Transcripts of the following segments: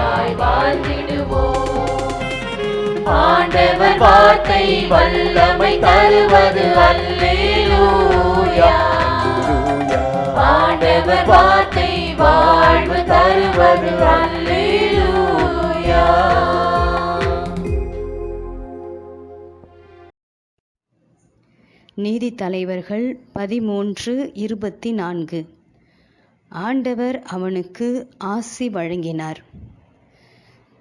நிறைவாய் வாழ்ந்திடுவோம். ஆண்டவர் வார்த்தை வல்லமை தருவது அல்லேலூயா. ஆண்டவர் வார்த்தை வாழ்வு தருவது அல்லேலூயா. நீதி தலைவர்கள் பதிமூன்று இருபத்தி நான்கு. ஆண்டவர் அவனுக்கு ஆசி வழங்கினார்.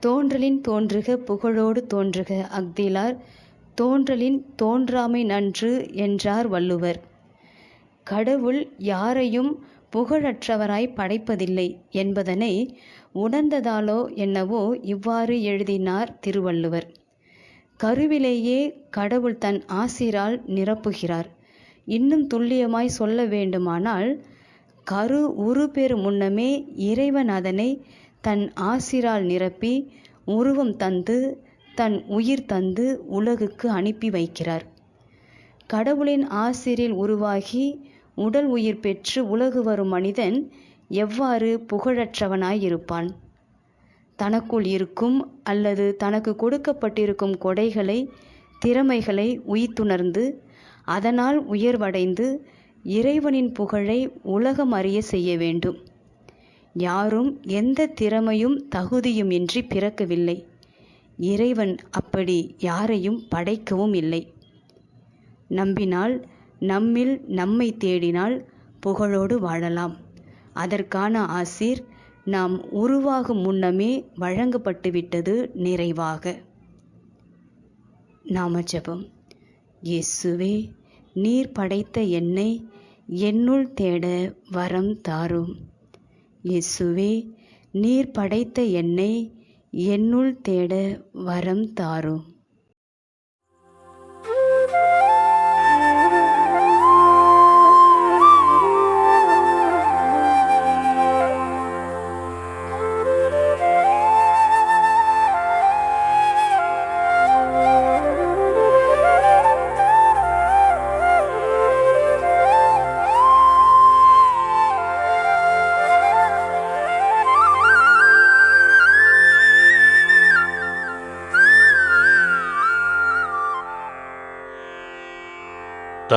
தோன்றலின் தோன்றுக புகழோடு தோன்றுக அக்திலார் தோன்றலின் தோன்றாமை நன்று என்றார் வள்ளுவர். கடவுள் யாரையும் புகழற்றவராய் படைப்பதில்லை என்பதனை உணர்ந்ததாலோ என்னவோ இவ்வாறு எழுதினார் திருவள்ளுவர். கருவிலேயே கடவுள் தன் ஆசிரால் நிரப்புகிறார். இன்னும் துல்லியமாய் சொல்ல வேண்டுமானால் கரு உருபெறு முன்னமே இறைவன் அதனை தன் ஆசிரால் நிரப்பி உருவம் தந்து தன் உயிர் தந்து உலகுக்கு அனுப்பி வைக்கிறார். கடவுளின் ஆசிரில் உருவாகி உடல் உயிர் பெற்று உலகு வரும் மனிதன் எவ்வாறு புகழற்றவனாயிருப்பான்? தனக்குள் இருக்கும் அல்லது தனக்கு கொடுக்கப்பட்டிருக்கும் கொடைகளை திறமைகளை உயித்துணர்ந்து அதனால் உயர்வடைந்து இறைவனின் புகழை உலகம் அறிய செய்ய வேண்டும். யாரும் எந்த திறமையும் தகுதியும் இன்றி பிறக்கவில்லை. இறைவன் அப்படி யாரையும் படைக்கவும் இல்லை. நம்பினால் நம்மில் நம்மை தேடினால் புகழோடு வாழலாம். அதற்கான ஆசீர் நாம் உருவாகும் முன்னமே வழங்கப்பட்டுவிட்டது நிறைவாக. நாமஜபம். இயேசுவே நீர் படைத்த என்னை என்னுள் தேட வரம் தாரும். இயேசுவே நீர் படைத்த என்னை என்னுள் தேட வரம் தாரும்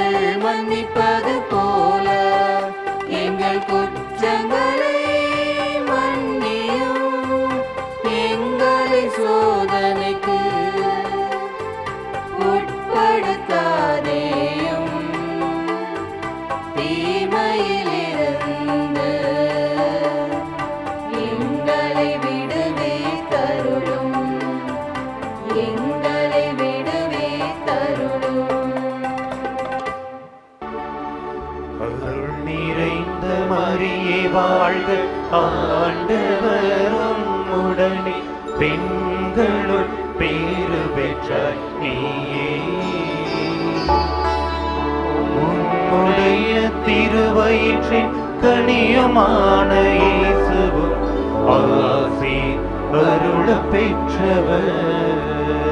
நாங்கள் திருவயிற்றின் கனியுமான இயேசுவும் ஆசி அருள பெற்றவர்.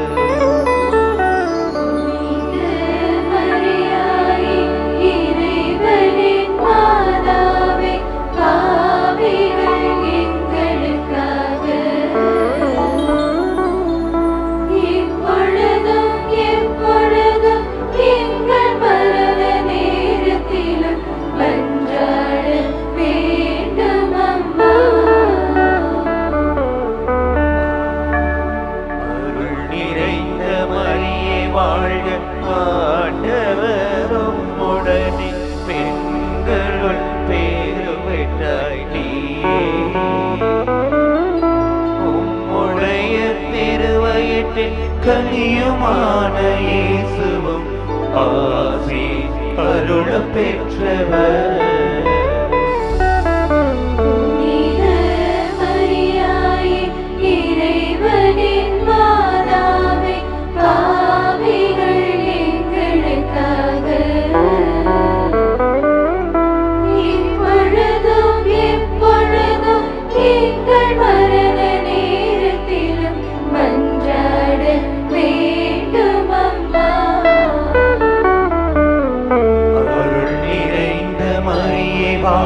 ஆசி அருள பெற்றவர்.